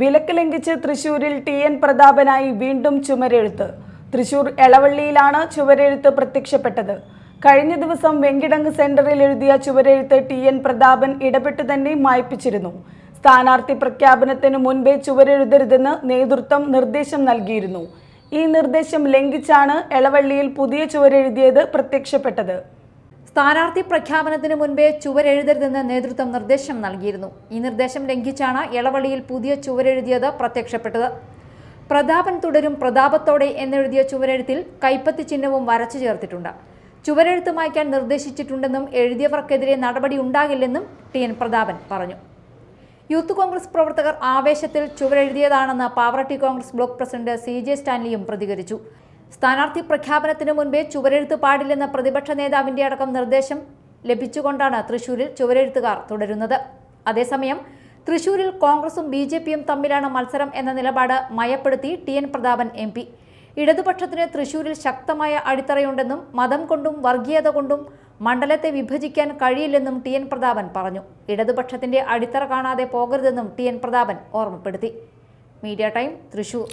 വിലക്ക് ലംഘിച്ച് തൃശൂരിൽ ടി എൻ പ്രതാപനായി വീണ്ടും ചുമരെഴുത്ത്. തൃശൂർ എളവള്ളിയിലാണ് ചുവരെഴുത്ത് പ്രത്യക്ഷപ്പെട്ടത്. കഴിഞ്ഞ ദിവസം വെങ്കിടങ്ങ് സെന്ററിൽ എഴുതിയ ചുവരെഴുത്ത് ടി എൻ പ്രതാപൻ ഇടപെട്ട് തന്നെ മായ്പിച്ചിരുന്നു. സ്ഥാനാർത്ഥി പ്രഖ്യാപനത്തിന് മുൻപേ ചുവരെഴുതരുതെന്ന് നേതൃത്വം നിർദ്ദേശം നൽകിയിരുന്നു. ഈ നിർദ്ദേശം ലംഘിച്ചാണ് എളവള്ളിയിൽ പുതിയ ചുവരെഴുതിയത് പ്രത്യക്ഷപ്പെട്ടത്. സ്ഥാനാർത്ഥി പ്രഖ്യാപനത്തിന് മുൻപേ ചുവരെഴുതരുതെന്ന് നേതൃത്വം നിർദ്ദേശം നൽകിയിരുന്നു. ഈ നിർദ്ദേശം ലംഘിച്ചാണ് ഇളവള്ളിയിൽ പുതിയ ചുവരെഴുതിയത് പ്രത്യക്ഷപ്പെട്ടത്. പ്രതാപൻ തുടരും പ്രതാപത്തോടെ എന്നെഴുതിയ ചുവരെഴുത്തിൽ കൈപ്പത്തി ചിഹ്നവും വരച്ചു ചേർത്തിട്ടുണ്ട്. ചുവരെഴുത്ത് മായ്ക്കാൻ നിർദ്ദേശിച്ചിട്ടുണ്ടെന്നും എഴുതിയവർക്കെതിരെ നടപടി ഉണ്ടാകില്ലെന്നും ടി എൻ പ്രതാപൻ പറഞ്ഞു. യൂത്ത് കോൺഗ്രസ് പ്രവർത്തകർ ആവേശത്തിൽ ചുവരെഴുതിയതാണെന്ന് Pavaratti Congress block president C J സ്റ്റാൻലിയും പ്രതികരിച്ചു. സ്ഥാനാർത്ഥി പ്രഖ്യാപനത്തിനു മുൻപേ ചുവരെഴുത്ത് പാടില്ലെന്ന പ്രതിപക്ഷ നേതാവിന്റെ അടക്കം നിർദ്ദേശം ലഭിച്ചുകൊണ്ടാണ് തൃശൂരിൽ ചുവരെഴുത്തുകാർ തുടരുന്നത്. അതേസമയം തൃശൂരിൽ കോൺഗ്രസും ബി ജെ പിയും തമ്മിലാണ് മത്സരം എന്ന നിലപാട് മയപ്പെടുത്തി T N Prathapan M P. ഇടതുപക്ഷത്തിന് തൃശൂരിൽ ശക്തമായ അടിത്തറയുണ്ടെന്നും മതം കൊണ്ടും വർഗീയത കൊണ്ടും മണ്ഡലത്തെ വിഭജിക്കാൻ കഴിയില്ലെന്നും ടി എൻ പ്രതാപൻ പറഞ്ഞു. ഇടതുപക്ഷത്തിന്റെ അടിത്തറ കാണാതെ പോകരുതെന്നും ടി എൻ പ്രതാപൻ ഓർമ്മപ്പെടുത്തി. Media time Thrissur.